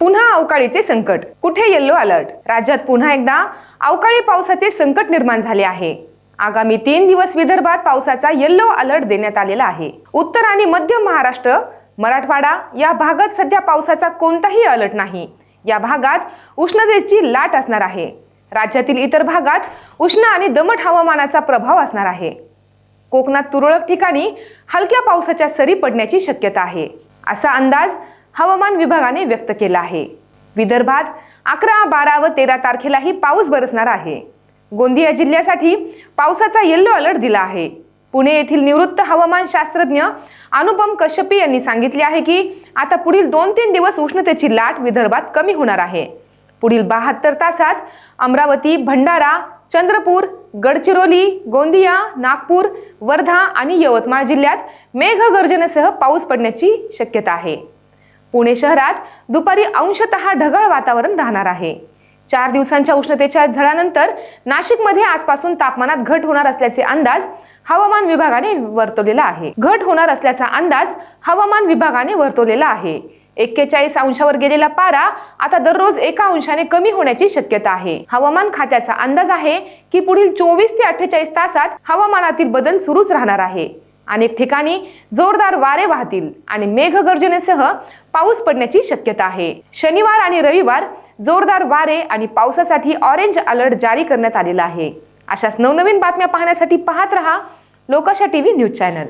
पुन्हा अवकाळीचे संकट. कुठे येल्लो अलर्ट राज्यात पुन्हा एकदा अवकाळी पावसाचे संकट निर्माण झाले आहे. आगामी तीन दिवस विदर्भात पावसाचा येल्लो अलर्ट देण्यात आलेला आहे. उत्तर आणि मध्य महाराष्ट्र मराठवाडा या भागात सध्या पावसाचा कोणताही अलर्ट नाही. या भागात उष्णतेची लाट असणार आहे. राज्यातील इतर भागात उष्ण आणि दमट हवामानाचा प्रभाव असणार आहे. कोकणात तुरळक ठिकाणी हलक्या पावसाच्या सरी पडण्याची शक्यता आहे. असा अंदाज हवामान विभागाने व्यक्त केला आहे. विदर्भात अकरा बारा व तेरा तारखेलाही पाऊस बरसणार आहे. गोंदिया जिल्ह्यासाठी पावसाचा येल्लो अलर्ट दिला आहे. पुणे येथील निवृत्त हवामान शास्त्रज्ञ अनुपम कश्यपी यांनी सांगितले आहे की आता पुढील दोन तीन दिवस उष्णतेची लाट विदर्भात कमी होणार आहे. पुढील बहात्तर तासात अमरावती भंडारा चंद्रपूर गडचिरोली गोंदिया नागपूर वर्धा आणि यवतमाळ जिल्ह्यात मेघगर्जनेसह पाऊस पडण्याची शक्यता आहे. पुणे शहरात दुपारी अंशतः ढगाळ वातावरण राहणार आहे. चार दिवसांच्या उष्णतेच्या झळानंतर नाशिकमध्ये आजपासून तापमानात घट होणार असल्याचे अंदाज हवामान विभागाने वर्तवलेला आहे. घट होणार असल्याचा अंदाज हवामान विभागाने वर्तवलेला आहे. एक्केचाळीस अंशावर गेलेला पारा आता दररोज एका अंशाने कमी होण्याची शक्यता आहे. हवामान खात्याचा अंदाज आहे की पुढील चोवीस ते अठ्ठेचाळीस तासात हवामानातील बदल सुरूच राहणार आहे. अनेक ठिकाणी जोरदार वारे वाहतील आणि मेघगर्जनेसह पाऊस पडण्याची शक्यता आहे. शनिवार आणि रविवार जोरदार वारे आणि पावसासाठी ऑरेंज अलर्ट जारी करण्यात आलेला आहे. अशाच नवनवीन बातम्या पाहण्यासाठी पाहत रहा लोकशा टीव्ही न्यूज चॅनल.